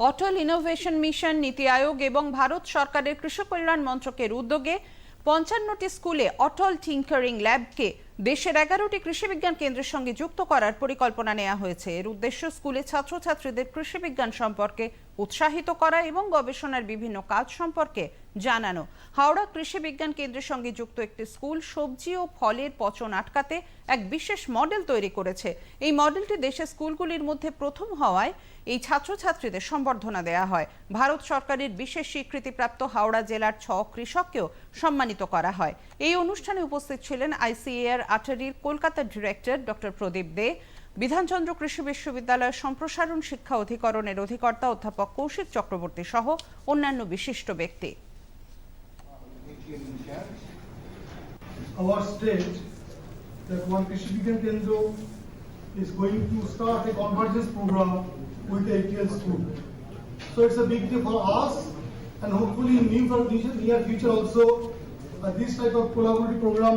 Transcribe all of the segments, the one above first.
অটল innovation mission নীতি আয়োগ এবং ভারত সরকারের কৃষক কল্যাণ মন্ত্রকের উদ্যোগে পঞ্চান্নটি স্কুলে অটল টিঙ্কারিং ল্যাবকে দেশের এগারোটি কৃষি বিজ্ঞান কেন্দ্রের সঙ্গে যুক্ত করার পরিকল্পনা নেওয়া হয়েছে। এর উদ্দেশ্য স্কুলে ছাত্রছাত্রীদের কৃষি বিজ্ঞান সম্পর্কে উৎসাহিত করা এবং গবেষণার বিভিন্ন কাজ সম্পর্কে জানানো। হাওড়া কৃষি বিজ্ঞান কেন্দ্রের সঙ্গে যুক্ত একটি স্কুল সবজি ও ফলের পচন আটকাতে এক বিশেষ মডেল তৈরি করেছে। এই মডেলটি দেশের স্কুলগুলির মধ্যে প্রথম হওয়ায় এই ছাত্রছাত্রীদের সম্বর্ধনা দেওয়া হয়। ভারত সরকারের বিশেষ স্বীকৃতিপ্রাপ্ত হাওড়া জেলার ছ কৃষককেও সম্মানিত করা হয়। এই অনুষ্ঠানে উপস্থিত ছিলেন আইসিএআর আটারির কলকাতার ডিরেক্টর ডক্টর প্রদীপ দে বিধানচন্দ্র কৃষি বিশ্ববিদ্যালয়ের সম্প্রসারণ শিক্ষা অধিকরণের অধিকর্তা অধ্যাপক কৌশিক চক্রবর্তী সহ অন্যান্য বিশিষ্ট ব্যক্তি. So it's a big day for us and hopefully in near future also uh, this type of collaborative program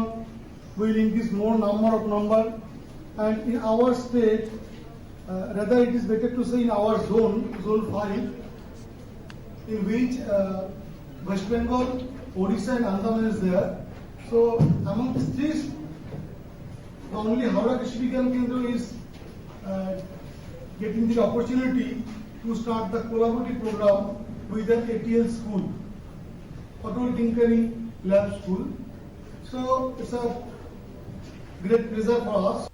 will increase more number of number and in our state uh, rather it is better to say in our zone, zone 5 in which uh, West Bengal, Odisha and Andaman is there. So among these, only Howrah Krishi Kendra is uh, getting the opportunity to start the collaborative program with an ATL school, Auto Tinkering Lab School. So it's a Bilet bize falan.